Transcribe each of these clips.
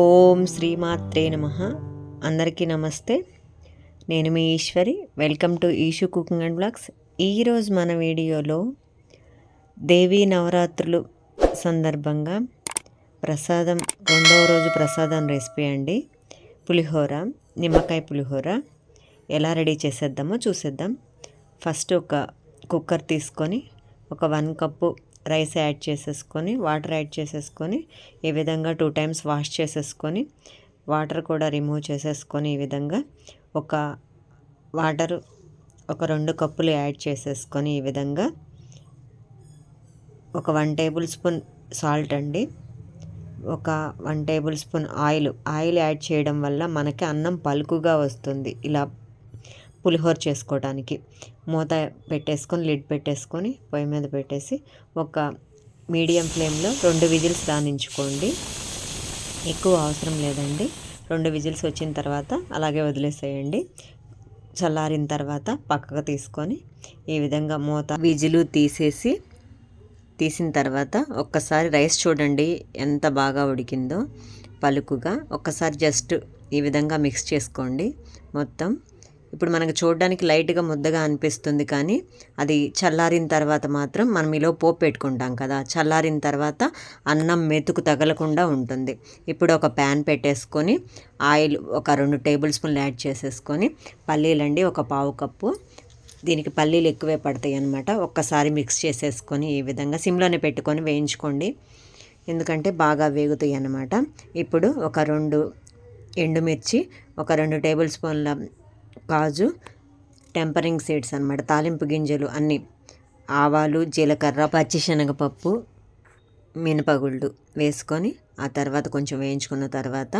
ఓం శ్రీమాత్రే నమ. అందరికీ నమస్తే. నేను మీ Eshwari. Welcome to Eeshu cooking and blogs. ఈరోజు మన వీడియోలో దేవీ నవరాత్రులు సందర్భంగా ప్రసాదం రెండవ రోజు ప్రసాదం రెసిపీ అండి. పులిహోర నిమ్మకాయ పులిహోర ఎలా రెడీ చేసేద్దామో చూసేద్దాం. ఫస్ట్ ఒక కుక్కర్ తీసుకొని ఒక వన్ కప్పు రైస్ యాడ్ చేసేసుకొని వాటర్ యాడ్ చేసేసుకొని ఈ విధంగా టూ టైమ్స్ వాష్ చేసేసుకొని వాటర్ కూడా రిమూవ్ చేసేసుకొని ఈ విధంగా ఒక వాటర్ ఒక రెండు కప్పులు యాడ్ చేసేసుకొని ఈ విధంగా ఒక వన్ టేబుల్ స్పూన్ సాల్ట్ అండి. ఒక one tablespoon oil oil add చేయడం వల్ల మనకి అన్నం పలుకుగా వస్తుంది ఇలా పులిహోర చేసుకోవడానికి మూత పెట్టేసుకొని లిడ్ పెట్టేసుకొని పొయ్యి మీద పెట్టేసి ఒక మీడియం ఫ్లేమ్లో రెండు విజిల్స్ దానించుకోండి. ఎక్కువ అవసరం లేదండి. రెండు విజిల్స్ వచ్చిన తర్వాత అలాగే వదిలేసేయండి. చల్లారిన తర్వాత పక్కకు తీసుకొని ఈ విధంగా మూత విజిలు తీసేసి తీసిన తర్వాత ఒక్కసారి రైస్ చూడండి ఎంత బాగా ఉడికిందో. పలుకుగా ఒక్కసారి జస్ట్ ఈ విధంగా మిక్స్ చేసుకోండి. మొత్తం ఇప్పుడు మనకు చూడడానికి లైట్గా ముద్దగా అనిపిస్తుంది కానీ అది చల్లారిన తర్వాత మాత్రం మనం ఇలా పోపు పెట్టుకుంటాం కదా చల్లారిన తర్వాత అన్నం మెతుకు తగలకుండా ఉంటుంది. ఇప్పుడు ఒక ప్యాన్ పెట్టేసుకొని ఆయిల్ ఒక రెండు టేబుల్ స్పూన్లు యాడ్ చేసేసుకొని పల్లీలండి ఒక పావు కప్పు. దీనికి పల్లీలు ఎక్కువే పడతాయి అనమాట ఒక్కసారి మిక్స్ చేసేసుకొని ఈ విధంగా సిమ్లోనే పెట్టుకొని వేయించుకోండి. ఎందుకంటే బాగా వేగుతాయి అన్నమాట. ఇప్పుడు ఒక రెండు ఎండుమిర్చి ఒక రెండు టేబుల్ స్పూన్ల కాజు టెంపరింగ్ సీడ్స్ అనమాట తాలింపు గింజలు అన్నీ. ఆవాలు జీలకర్ర పచ్చిశనగపప్పు మినపగుళ్ళు వేసుకొని ఆ తర్వాత కొంచెం వేయించుకున్న తర్వాత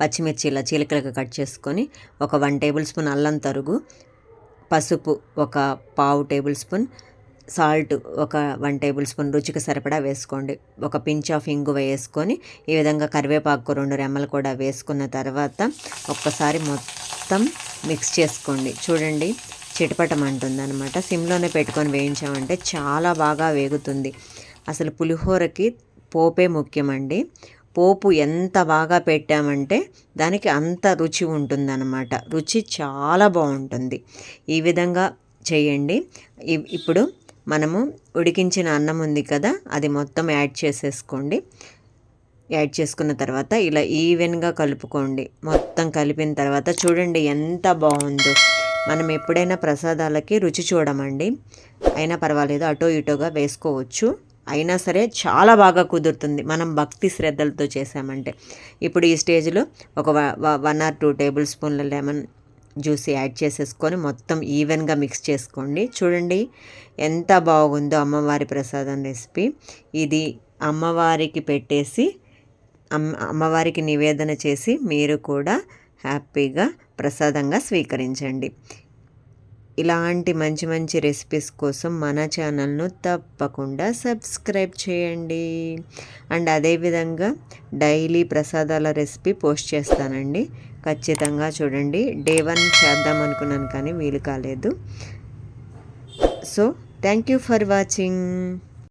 పచ్చిమిర్చి ఇలా చీలకలకు కట్ చేసుకొని ఒక వన్ టేబుల్ స్పూన్ అల్లం తరుగు పసుపు ఒక పావు టేబుల్ స్పూన్ సాల్ట్ ఒక వన్ టేబుల్ స్పూన్ రుచికి సరిపడా వేసుకోండి. ఒక పించ్ ఆఫ్ ఇంగు వేసుకొని ఈ విధంగా కరివేపాకు రెండు రెమ్మలు కూడా వేసుకున్న తర్వాత ఒక్కసారి మొత్తం మిక్స్ చేసుకోండి. చూడండి చిటపటం అంటుంది అనమాట సిమ్లోనే పెట్టుకొని వేయించామంటే చాలా బాగా వేగుతుంది. అసలు పులిహోరకి పోపే ముఖ్యమండి. పోపు ఎంత బాగా పెట్టామంటే దానికి అంత రుచి ఉంటుందన్నమాట. రుచి చాలా బాగుంటుంది. ఈ విధంగా చేయండి. ఇప్పుడు మనము ఉడికించిన అన్నం ఉంది కదా అది మొత్తం యాడ్ చేసేసుకోండి. యాడ్ చేసుకున్న తర్వాత ఇలా ఈవెన్గా కలుపుకోండి. మొత్తం కలిపిన తర్వాత చూడండి ఎంత బాగుందో. మనం ఎప్పుడైనా ప్రసాదాలకి రుచి చూడమండి. అయినా పర్వాలేదు అటో ఇటోగా వేసుకోవచ్చు. అయినా సరే చాలా బాగా కుదురుతుంది. మనం భక్తి శ్రద్ధలతో చేసామంటే. ఇప్పుడు ఈ స్టేజ్లో ఒక వన్ ఆర్ టూ టేబుల్ స్పూన్ల లెమన్ జ్యూస్ యాడ్ చేసేసుకొని మొత్తం ఈవెన్గా మిక్స్ చేసుకోండి. చూడండి ఎంత బాగుందో అమ్మవారి ప్రసాదం రెసిపీ. ఇది అమ్మవారికి పెట్టేసి అమ్మ అమ్మవారికి నివేదన చేసి మీరు కూడా హ్యాపీగా ప్రసాదంగా స్వీకరించండి. ఇలాంటి మంచి మంచి రెసిపీస్ కోసం మన ఛానల్ను తప్పకుండా సబ్స్క్రైబ్ చేయండి. అండ్ అదేవిధంగా డైలీ ప్రసాదాల రెసిపీ పోస్ట్ చేస్తానండి. ఖచ్చితంగా చూడండి. డే వన్ చేద్దాం అనుకున్నాను కానీ వీలు కాలేదు. So thank you for watching.